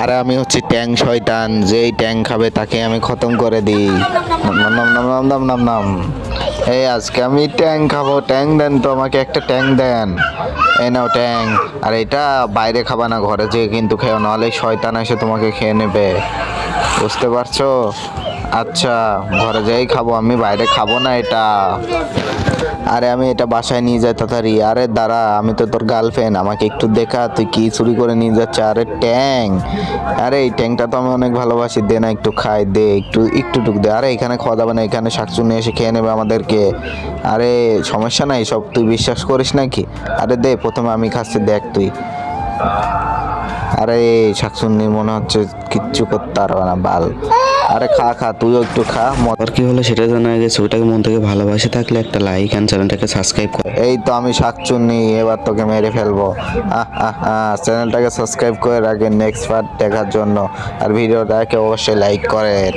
আরে আমি হচ্ছে ট্যাং শয়তান, যেই ট্যাং খাবে তাকে আমি খতম করে দিই। নাম নাম নাম নাম নাম নাম এই আজকে আমি ট্যাং খাব, ট্যাং দেন তো আমাকে একটা ট্যাং দেন। এই নাও ট্যাং। আর এটা বাইরে খাবা না, ঘরে যেয়ে কিন্তু খেও, নাহলে শয়তান এসে তোমাকে খেয়ে নেবে। বুঝতে পারছ? আচ্ছা ঘরে যাই খাব, আমি বাইরে খাব না এটা। আরে আমি এটা বাসায় নিয়ে যাই, তাড়াতাড়ি। আরে দাঁড়া, আমি তো তোর গার্লফ্রেন্ড আমাকে একটু দেখা, তুই কি চুরি করে নিয়ে যাচ্ছে? আরে ট্যাং। আরে এই ট্যাংটা তো আমি অনেক ভালোবাসি। দে না, একটু খাই, দে, একটু একটু টুক দে। আরে এখানে খাওয়া যাবে না, এখানে শাকচুনি এসে খেয়ে নেবে আমাদেরকে। আরে সমস্যা নাই, সব তুই বিশ্বাস করিস নাকি? আরে দে, প্রথমে আমি খাচ্ছি, দেখ তুই। আরে শাকচুন্নি মনে হচ্ছে কিচ্ছু করতে পারবে না, বাল। আরে খা খা তুইও একটু খা। মজা কি হলো সেটা জানা আগে ছবিটাকে মন থেকে ভালোবাসে থাকলে একটা লাইক অ্যান্ড চ্যানেলটাকে সাবস্ক্রাইব কর। এই তো আমি শাকচুন্নি এবার তোকে মেরে ফেলব। আহ, আহ, আহ, চ্যানেলটাকে সাবস্ক্রাইব করে রাখেন নেক্সট পার্ট দেখার জন্য। আর ভিডিওটাকে অবশ্যই লাইক করেন।